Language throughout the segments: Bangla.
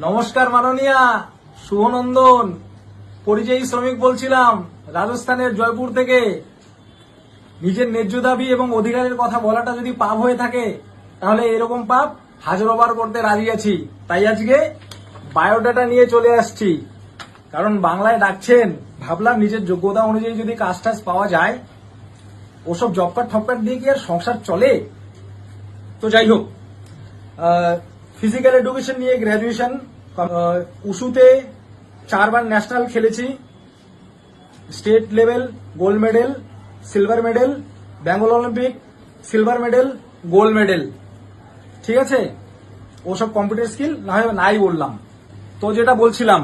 নমস্কার মাননীয়া শুভনন্দন। পরিযায়ী শ্রমিক বলছিলাম, রাজস্থানের জয়পুর থেকে। নিজের ন্যায্য দাবি এবং অধিকারের কথা বলাটা যদি পাপ হয়ে থাকে, তাহলে এরকম পাপ হাজারোবার করতে রাজি আছি। তাই আজকে বায়োডাটা নিয়ে চলে আসছি। কারণ বাংলায় ডাকছেন, ভাবলাম নিজের যোগ্যতা অনুযায়ী যদি কাজ টাজ পাওয়া যায়, ওসব জব কার্ড ঠপ কার্ড দিয়ে কি আর সংসার চলে? তো যাই হোক ফিজিক্যাল এডুকেশন নিয়ে গ্র্যাজুয়েশন উসুতে চারবার ন্যাশনাল খেলেছি। State level gold medal silver medal Bengal Olympic silver medal gold medal ঠিক আছে? ওসব কম্পিউটার স্কিল না হয় নাই বললাম। তো যেটা বলছিলাম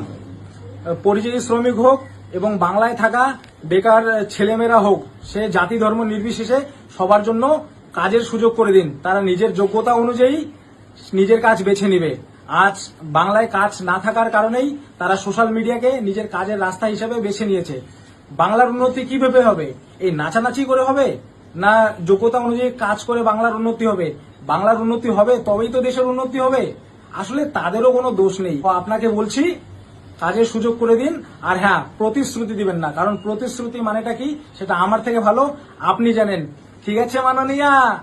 পরিযায়ী শ্রমিক হোক এবং বাংলায় থাকা বেকার ছেলেমেয়েরা হোক, সে জাতি ধর্ম নির্বিশেষে সবার জন্য কাজের সুযোগ করে দিন। তারা নিজের যোগ্যতা অনুযায়ী নিজের কাজ বেছে নিবে। আজ বাংলায় কাজ না থাকার কারণেই তারা সোশ্যাল মিডিয়াকে নিজের কাজের রাস্তা হিসেবে বেছে নিয়েছে। বাংলার উন্নতি কীভাবে হবে? এই নাচানাচি করে হবে? না যোগ্যতা অনুযায়ী কাজ করে বাংলার উন্নতি হবে? বাংলার উন্নতি হবে, তবেই তো দেশের উন্নতি হবে। আসলে তাদেরও কোনো দোষ নেই। আপনাকে বলছি, কাজের সুযোগ করে দিন। আর হ্যাঁ প্রতিশ্রুতি দিবেন না। কারণ প্রতিশ্রুতি মানেটা কি? সেটা আমার থেকে ভালো। আপনি জানেন। ঠিক আছে মাননীয়া?